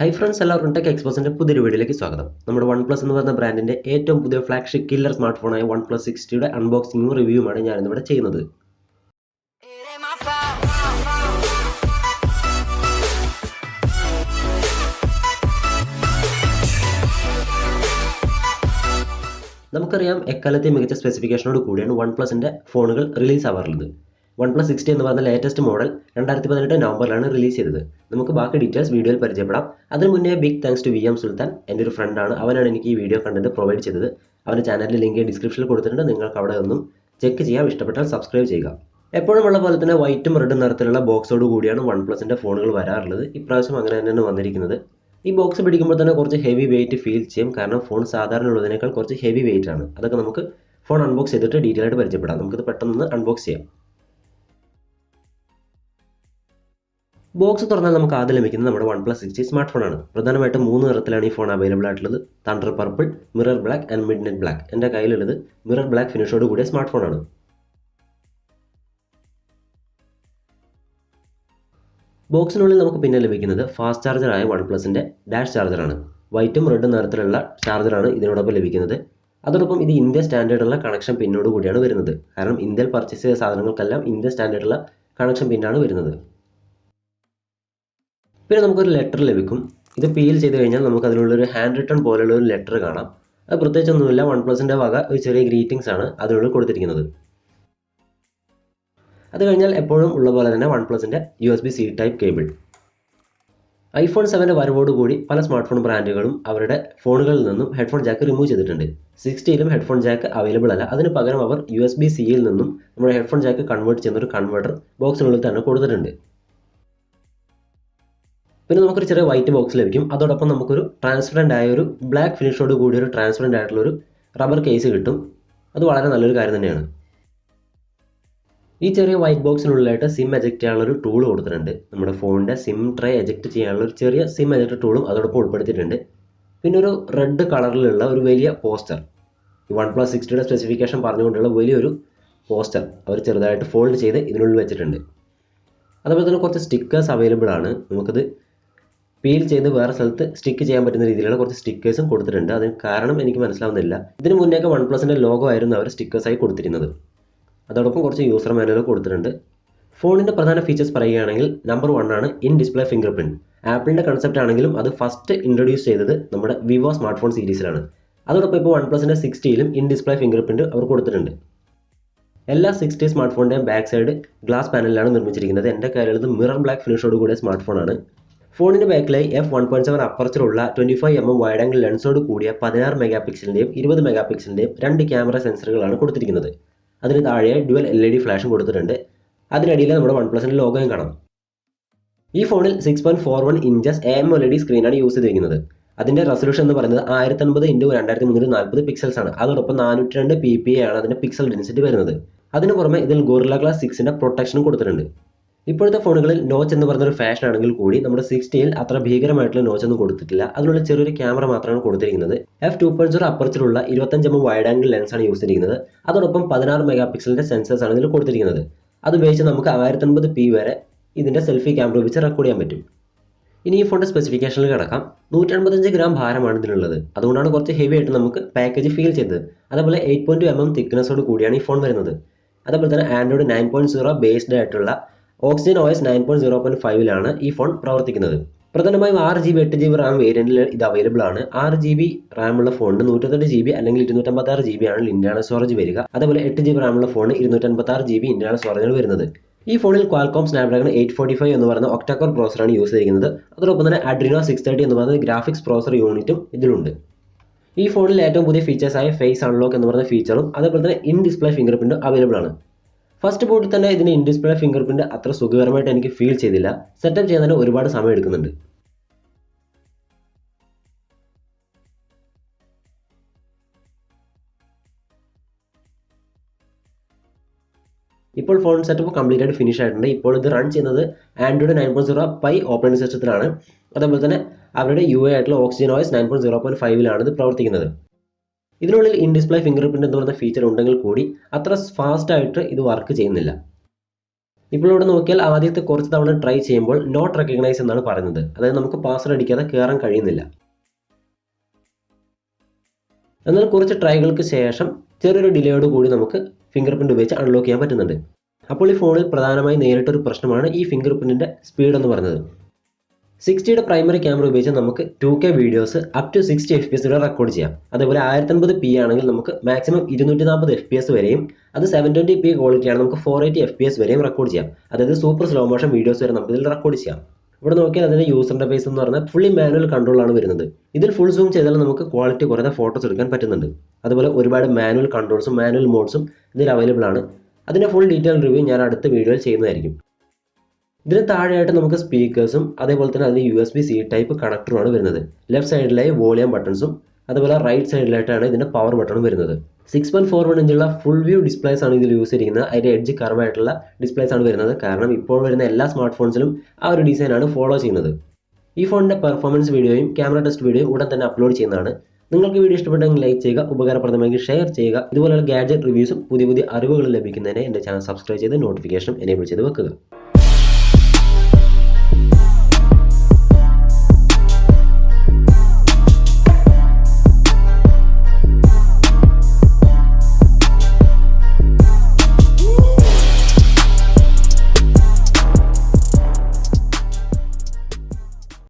High friends എല്ലാവർക്കും tech എക്സ്പോസിന്റെ പുതിയൊരു വീഡിയോയിലേക്ക് സ്വാഗതം. നമ്മുടെ വൺ പ്ലസ് എന്ന് പറയുന്ന ബ്രാൻഡിന്റെ ഏറ്റവും പുതിയ ഫ്ലാഗ്ഷിപ്പ് കില്ലർ സ്മാർട്ട് ഫോണായ വൺ പ്ലസ് സിക്സ്റ്റിയുടെ അൺബോക്സിംഗും റിവ്യൂമാണ് ഞാനിന്നിവിടെ ചെയ്യുന്നത്. നമുക്കറിയാം എക്കാലത്തെ മികച്ച സ്പെസിഫിക്കേഷനോട് കൂടിയാണ് വൺ പ്ലസിന്റെ ഫോണുകൾ റിലീസ് ആവാറുള്ളത്. വൺ പ്ലസ് സിക്സ്റ്റി എന്ന് പറഞ്ഞ ലേറ്റസ്റ്റ് മോഡൽ രണ്ടായിരത്തി പതിനെട്ട് നവംബറിലാണ് റിലീസ് ചെയ്തത്. നമുക്ക് ബാക്കി ഡീറ്റെയിൽസ് വീഡിയോയിൽ പരിചയപ്പെടാം. അതിന് മുന്നേ big thanks to V M Sultan എന്റെ ഒരു ഫ്രണ്ടാണ് അവനാണ് എനിക്ക് ഈ വീഡിയോ കണ്ടന്റ് പ്രൊവൈഡ് ചെയ്തത്. അവന്റെ ചാനലിൽ ലിങ്ക് ഡിസ്ക്രിപ്ഷനിൽ കൊടുത്തിട്ടുണ്ട്. നിങ്ങൾക്ക് അവിടെ നിന്നും ചെക്ക് ചെയ്യാം. ഇഷ്ടപ്പെട്ടാൽ സബ്സ്ക്രൈബ് ചെയ്യുക. എപ്പോഴും ഉള്ള പോലെ തന്നെ വൈറ്റും റെഡും നിറത്തിലുള്ള ബോക്സോട് കൂടിയാണ് വൺ പ്ലസിന്റെ ഫോണുകൾ വരാറുള്ളത്. ഇപ്രാവശ്യം അങ്ങനെ തന്നെയാണ് വന്നിരിക്കുന്നത്. ഈ ബോക്സ് പിടിക്കുമ്പോൾ തന്നെ കുറച്ച് ഹെവി വെയിറ്റ് ഫീൽ ചെയ്യും. കാരണം ഫോൺ സാധാരണ ഉള്ളതിനേക്കാൾ കുറച്ച് ഹെവി വെയിറ്റ് ആണ്. അതൊക്കെ നമുക്ക് ഫോൺ അൺബോക്സ് ചെയ്തിട്ട് ഡീറ്റെയിൽ ആയിട്ട് പരിചയപ്പെടാം. നമുക്കിത് പെട്ടെന്ന് അൺബോക്സ് ചെയ്യാം. ബോക്സ് തുറന്നാൽ നമുക്ക് ആദ്യം ലഭിക്കുന്നത് നമ്മുടെ വൺ പ്ലസ് സിക്സ് സ്മാർട്ട് ഫോണാണ് പ്രധാനമായിട്ടും മൂന്ന് നിറത്തിലാണ് ഈ ഫോൺ അവൈലബിൾ ആയിട്ടുള്ളത്. Thunder purple mirror black and midnight black എന്റെ കയ്യിലുള്ളത് മിറർ ബ്ലാക്ക് ഫിനിഷോട് കൂടിയ സ്മാർട്ട് ഫോണാണ് ബോക്സിനുള്ളിൽ നമുക്ക് പിന്നെ ലഭിക്കുന്നത് ഫാസ്റ്റ് ചാർജറായ വൺ പ്ലസിന്റെ ഡാഷ് ചാർജറാണ് വൈറ്റും റെഡും നിറത്തിലുള്ള ചാർജറാണ് ഇതിനോടൊപ്പം ലഭിക്കുന്നത്. അതോടൊപ്പം ഇത് ഇന്ത്യ സ്റ്റാൻഡേർഡുള്ള കണക്ഷൻ പിന്നോട് കൂടിയാണ് വരുന്നത്. കാരണം ഇന്ത്യയിൽ പർച്ചേസ് ചെയ്ത സാധനങ്ങൾക്കെല്ലാം ഇന്ത്യ സ്റ്റാൻഡേർഡുള്ള കണക്ഷൻ പിന്നാണ് വരുന്നത്. പിന്നെ നമുക്കൊരു ലെറ്റർ ലഭിക്കും. ഇത് പീൽ ചെയ്ത് കഴിഞ്ഞാൽ നമുക്ക് അതിനുള്ളൊരു ഹാൻഡ് റിട്ടേൺ പോലുള്ള ഒരു ലെറ്റർ കാണാം. അത് പ്രത്യേകിച്ചൊന്നുമില്ല വൺ പ്ലസിന്റെ വക ഒരു ചെറിയ ഗ്രീറ്റിംഗ്സ് ആണ് അതിനുള്ളിൽ കൊടുത്തിരിക്കുന്നത്. അത് കഴിഞ്ഞാൽ എപ്പോഴും ഉള്ള പോലെ തന്നെ one പ്ലസിന്റെ U S B C type cable iPhone സെവന്റെ വരവോടുകൂടി പല സ്മാർട്ട് ഫോൺ ബ്രാൻഡുകളും അവരുടെ ഫോണുകളിൽ നിന്നും ഹെഡ്ഫോൺ ജാക്ക് റിമൂവ് ചെയ്തിട്ടുണ്ട്. സിക്സ്റ്റിയിലും ഹെഡ്ഫോൺ ജാക്ക് അവൈലബിൾ അല്ല. അതിന് പകരം അവർ യു എസ് ബി സിയിൽ നിന്നും നമ്മുടെ ഹെഡ്ഫോൺ ജാക്ക് കൺവേർട്ട് ചെയ്യുന്ന ഒരു കൺവേർട്ടർ ബോക്സിനുള്ളിൽ തന്നെ കൊടുത്തിട്ടുണ്ട്. പിന്നെ നമുക്കൊരു ചെറിയ വൈറ്റ് ബോക്സ് ലഭിക്കും. അതോടൊപ്പം നമുക്കൊരു ട്രാൻസ്പെറന്റ് ആയ ഒരു ബ്ലാക്ക് ഫിനിഷോട് കൂടി ഒരു ട്രാൻസ്പെറന്റ് ആയിട്ടുള്ള ഒരു റബ്ബർ കേസ് കിട്ടും. അത് വളരെ നല്ലൊരു കാര്യം തന്നെയാണ്. ഈ ചെറിയ വൈറ്റ് ബോക്സിനുള്ളിലായിട്ട് സിം എജക്ട് ചെയ്യാനുള്ള ഒരു ടൂൾ കൊടുത്തിട്ടുണ്ട്. നമ്മുടെ ഫോണിന്റെ സിം ട്രേ എജക്ട് ചെയ്യാനുള്ള ഒരു ചെറിയ സിം എജക്ട് ടൂളും അതോടൊപ്പം ഉൾപ്പെടുത്തിയിട്ടുണ്ട്. പിന്നെ ഒരു റെഡ് കളറിലുള്ള ഒരു വലിയ പോസ്റ്റർ ഈ വൺ പ്ലസ് സിക്സ്റ്റിയുടെ സ്പെസിഫിക്കേഷൻ പറഞ്ഞുകൊണ്ടുള്ള വലിയൊരു പോസ്റ്റർ അവർ ചെറുതായിട്ട് ഫോൾഡ് ചെയ്ത് ഇതിനുള്ളിൽ വെച്ചിട്ടുണ്ട്. അതുപോലെ തന്നെ കുറച്ച് സ്റ്റിക്കേഴ്സ് അവൈലബിൾ ആണ്. നമുക്കത് പീൽ ചെയ്ത് വേറെ സ്ഥലത്ത് സ്റ്റിക്ക് ചെയ്യാൻ പറ്റുന്ന രീതിയിലുള്ള കുറച്ച് സ്റ്റിക്കേഴ്സും കൊടുത്തിട്ടുണ്ട്. അതിന് കാരണം എനിക്ക് മനസ്സിലാവുന്നില്ല. ഇതിന് മുന്നേക്ക് വൺ പ്ലസിന്റെ ലോഗോ ആയിരുന്നു അവർ സ്റ്റിക്കേഴ്സായി കൊടുത്തിരുന്നത്. അതോടൊപ്പം കുറച്ച് യൂസർ മാനുവൽ കൊടുത്തിട്ടുണ്ട്. ഫോണിന്റെ പ്രധാന ഫീച്ചേഴ്സ് പറയുകയാണെങ്കിൽ നമ്പർ വൺ ആണ് ഇൻ ഡിസ്പ്ലേ ഫിംഗർ പ്രിന്റ് ആപ്പിളിന്റെ കൺസെപ്റ്റ് ആണെങ്കിലും അത് ഫസ്റ്റ് ഇൻട്രൊഡ്യൂസ് ചെയ്തത് നമ്മുടെ വിവോ സ്മാർട്ട് ഫോൺ സീരീസിലാണ് അതോടൊപ്പം ഇപ്പോൾ വൺ പ്ലസിന്റെ സിക്സ്റ്റിയിലും ഇൻ ഡിസ്പ്ലേ ഫിംഗർ അവർ കൊടുത്തിട്ടുണ്ട്. എല്ലാ സിക്സ്റ്റി സ്മാർട്ട് ഫോണിന്റെയും ബാക്ക് സൈഡ് ഗ്ലാസ് പാനലിലാണ് നിർമ്മിച്ചിരിക്കുന്നത്. എന്റെ കയ്യിലുള്ളത് മിറർ ബ്ലാക്ക് ഫിനിഷോട് കൂടിയ സ്മാർട്ട് ഫോണാണ് ഫോണിന്റെ ബാക്കിലായി F one point seven അപ്പർച്ചറുള്ള twenty five M M wide angle ലെൻസോട് കൂടിയ പതിനാറ് മെഗാ പിക്സലിന്റെയും ഇരുപത് മെഗാ പിക്സലിന്റെയും രണ്ട് ക്യാമറ സെൻസറുകളാണ് കൊടുത്തിരിക്കുന്നത്. അതിന് താഴെ ഡ്യുവൽ എൽ ഇ ഡി ഫ്ലാഷും കൊടുത്തിട്ടുണ്ട്. അതിനടിയിൽ നമ്മുടെ വൺ പ്ലസിന്റെ ലോഗോയും കാണാം. ഈ ഫോണിൽ six point four one inches A M L E D സ്ക്രീനാണ് use ചെയ്തിരിക്കുന്നത്. അതിന്റെ റെസൊല്യൂഷൻ എന്ന് പറയുന്നത് ആയിരത്തി അൻപത് ഇന്റു രണ്ടായിരത്തി മുന്നൂറ്റി നാൽപ്പത് പിക്സൽസ് ആണ്. അതോടൊപ്പം നാനൂറ്റി രണ്ട് പി പി ആണ് അതിന്റെ പിക്സൽ ഡെൻസിറ്റി വരുന്നത്. അതിന് പുറമെ ഇതിൽ ഗോറില്ല ഗ്ലാസ് സിക്സിന്റെ പ്രൊട്ടക്ഷനും കൊടുത്തിട്ടുണ്ട്. ഇപ്പോഴത്തെ ഫോണുകളിൽ നോച്ച് എന്ന് പറഞ്ഞൊരു ഫാഷൻ ആണെങ്കിൽ കൂടി നമ്മുടെ സിക്സ്റ്റിയിൽ അത്ര ഭീകരമായിട്ടുള്ള നോച്ച് ഒന്നും കൊടുത്തിട്ടില്ല. അതിനുള്ള ചെറിയൊരു ക്യാമറ മാത്രമാണ് കൊടുത്തിരിക്കുന്നത്. എഫ് ടു പോയിന്റ് സീറോ അപ്പർച്ചിലുള്ള ഇരുപത്തഞ്ച് എം വൈഡ് ആംഗിൾ ലെൻസ് ആണ് യൂസ് ചെയ്തിരിക്കുന്നത്. അതോടൊപ്പം പതിനാറ് മെഗാ പിക്സലിന്റെ സെൻസേഴ്സ് ആണ് ഇതിൽ കൊടുത്തിരിക്കുന്നത്. അത് ഉപയോഗിച്ച് നമുക്ക് ആയിരത്തൻപത് പി വരെ ഇതിന്റെ സെൽഫി ക്യാമറ ഉപയോഗിച്ച് റെക്കോർഡ് ചെയ്യാൻ പറ്റും. ഇനി ഈ ഫോണിന്റെ സ്പെസിഫിക്കേഷനിൽ കിടക്കാം. നൂറ്റൻപത്തഞ്ച് ഗ്രാം ഭാരമാണ് ഇതിനുള്ളത് അതുകൊണ്ടാണ് കുറച്ച് ഹെവി ആയിട്ട് നമുക്ക് പാക്കേജ് ഫീൽ ചെയ്തത്. അതേപോലെ എയ്റ്റ് പോയിന്റ് എം എം തിക്നെസ്സോട് കൂടിയാണ് ഈ ഫോൺ വരുന്നത്. അതേപോലെ തന്നെ Android nine point zero based ആയിട്ടുള്ള oxygen O S nine point zero point ഫൈവിലാണ് ഈ ഫോൺ പ്രവർത്തിക്കുന്നത്. പ്രധാനമായും ആറ് ജി ബി എട്ട് ജി ബി റാം വേരിയന്റിൽ ഇത് അവൈലബിൾ ആണ്. ആറ് ജി ബി റാമുള്ള ഫോണിന് നൂറ്റത്തെട്ട് ജി ബി അല്ലെങ്കിൽ ഇരുന്നൂറ്റമ്പത്തി ആറ് ജി ബി ആണ് ഇന്റേണൽ സ്റ്റോറേജ് വരിക. അതുപോലെ എട്ട് ജി ബി റാമുള്ള ഫോൺ ഇരുന്നൂറ്റമ്പത്തി ആറ് ജി ബി ഇന്റേണൽ സ്റ്റോറേജ് വരുന്നത്. ഈ ഫോണിൽ Qualcomm Snapdragon eight forty five എന്ന് പറയുന്ന ഒക്ടാക്കോർ പ്രോസറാണ് യൂസ് ചെയ്തിരിക്കുന്നത്. അതോടൊപ്പം തന്നെ അഡ്രിനോ സിക്സ് തേർട്ടി എന്ന് പറയുന്ന ഗ്രാഫിക്സ് പ്രോസർ യൂണിറ്റും ഇതിലുണ്ട്. ഈ ഫോണിൽ ഏറ്റവും പുതിയ ഫീച്ചേഴ്സായ ഫേസ് അൺലോക്ക് എന്ന് പറയുന്ന ഫീച്ചറും അതേപോലെ തന്നെ ഇൻ ഡിസ്പ്ലേ ഫിംഗർ പ്രിന്റും അവൈലബിൾ ആണ്. ഫസ്റ്റ് ബോട്ടിൽ തന്നെ ഇതിന് ഇൻഡിസ്പ്ലേ ഫിംഗർ പ്രിന്റ് അത്ര സുഖകരമായിട്ട് എനിക്ക് ഫീൽ ചെയ്തില്ല. സെറ്റപ്പ് ചെയ്യാൻ തന്നെ ഒരുപാട് സമയം എടുക്കുന്നുണ്ട്. ഇപ്പോൾ ഫോൺ സെറ്റപ്പ് കംപ്ലീറ്റ് ആയിട്ട് ഫിനിഷ് ആയിട്ടുണ്ട്. ഇപ്പോൾ ഇത് റൺ ചെയ്യുന്നത് Android nine point zero pie operating സിസ്റ്റത്തിലാണ് അതേപോലെ തന്നെ അവരുടെ യു എ ആയിട്ടുള്ള oxygen OS nine point zero point ഫൈവിലാണ് ഇത് പ്രവർത്തിക്കുന്നത്. ഇതിനുള്ളിൽ ഇൻ ഡിസ്പ്ലേ ഫിംഗർ പ്രിന്റ് എന്ന് പറയുന്ന ഫീച്ചർ ഉണ്ടെങ്കിൽ കൂടി അത്ര ഫാസ്റ്റ് ആയിട്ട് ഇത് വർക്ക് ചെയ്യുന്നില്ല. ഇപ്പോൾ ഇവിടെ നോക്കിയാൽ ആദ്യത്തെ കുറച്ച് തവണ ട്രൈ ചെയ്യുമ്പോൾ നോട്ട് റെക്കഗ്നൈസ് എന്നാണ് പറയുന്നത്. അതായത് നമുക്ക് പാസ്വേഡ് അടിക്കാതെ കയറാൻ കഴിയുന്നില്ല. എന്നാൽ കുറച്ച് ട്രൈകൾക്ക് ശേഷം ചെറിയൊരു ഡിലേയോട് കൂടി നമുക്ക് ഫിംഗർ പ്രിന്റ് ഉപയോഗിച്ച് അൺലോക്ക് ചെയ്യാൻ പറ്റുന്നുണ്ട്. അപ്പോൾ ഈ ഫോണിൽ പ്രധാനമായി നേരിട്ടൊരു പ്രശ്നമാണ് ഈ ഫിംഗർ പ്രിന്റിന്റെ സ്പീഡ് എന്ന് പറയുന്നത്. സിക്സ്റ്റിയുടെ പ്രൈമറി ക്യാമറ ഉപയോഗിച്ച് നമുക്ക് two K videos up to sixty F P S വരെ റെക്കോർഡ് ചെയ്യാം. അതേപോലെ ആയിരത്തൻപത് പി ആണെങ്കിൽ നമുക്ക് മാക്സിമം ഇരുന്നൂറ്റി നാൽപ്പത് എഫ് പി എസ് വരെയും അത് സെവൻ ട്വന്റി പി ക്വാളിറ്റി ആണ് നമുക്ക് four eighty F P S വരെയും റെക്കോർഡ് ചെയ്യാം. അതായത് സൂപ്പർ സ്ലോ മോഷൻ വീഡിയോസ് വരെ നമുക്ക് ഇതിൽ റെക്കോർഡ് ചെയ്യാം. ഇവിടെ നോക്കിയാൽ അതിന്റെ യൂസർ ഇന്റർഫേസ് എന്ന് പറഞ്ഞാൽ ഫുള്ളി മാനുവൽ കൺട്രോൾ ആണ് വരുന്നത്. ഇതിൽ ഫുൾ സൂം ചെയ്താൽ നമുക്ക് ക്വാളിറ്റി കുറഞ്ഞ ഫോട്ടോസ് എടുക്കാൻ പറ്റുന്നുണ്ട്. അതുപോലെ ഒരുപാട് മാനുവൽ കൺട്രോൾസും മാനുവൽ മോഡ്സും ഇതിൽ അവൈലബിൾ ആണ്. അതിന്റെ ഫുൾ ഡീറ്റെയിൽ റിവ്യൂ ഞാൻ അടുത്ത വീഡിയോയിൽ ചെയ്യുന്നതായിരിക്കും. ഇതിന് താഴെയായിട്ട് നമുക്ക് സ്പീക്കേഴ്സും അതേപോലെ തന്നെ അതിന് U S B C type കണക്ടറുമാണ് വരുന്നത്. ലെഫ്റ്റ് സൈഡിലായി വോളിയം ബട്ടൺസും അതുപോലെ റൈറ്റ് സൈഡിലായിട്ടാണ് ഇതിന്റെ പവർ ബട്ടണും വരുന്നത്. സിക്സ് പോയിന്റ് ഫോർ വൺ ഇഞ്ചുള്ള ഫുൾ വ്യൂ ഡിസ്പ്ലേസ് ആണ് ഇതിൽ യൂസ് ചെയ്തിരിക്കുന്നത്. അതിന്റെ എഡ്ജ് കർവായിട്ടുള്ള ഡിസ്പ്ലേസ് ആണ് വരുന്നത്. കാരണം ഇപ്പോൾ വരുന്ന എല്ലാ സ്മാർട്ട് ഫോൺസിലും ആ ഒരു ഡിസൈനാണ് ഫോളോ ചെയ്യുന്നത്. ഈ ഫോണിന്റെ പെർഫോമൻസ് വീഡിയോയും ക്യാമറ ടെസ്റ്റ് വീഡിയോയും ഉടൻ തന്നെ അപ്ലോഡ് ചെയ്യുന്നതാണ്. നിങ്ങൾക്ക് വീഡിയോ ഇഷ്ടപ്പെട്ടെങ്കിൽ ലൈക്ക് ചെയ്യുക ഉപകാരപ്രദമെങ്കിൽ ഷെയർ ചെയ്യുക. ഇതുപോലെയുള്ള ഗാഡ്ജറ്റ് റിവ്യൂസും പുതിയ പുതിയ അറിവുകൾ ലഭിക്കുന്നതിന് എന്റെ ചാനൽ സബ്സ്ക്രൈബ് ചെയ്ത് നോട്ടിഫിക്കേഷൻ എനേബിൾ ചെയ്ത് വെക്കുക.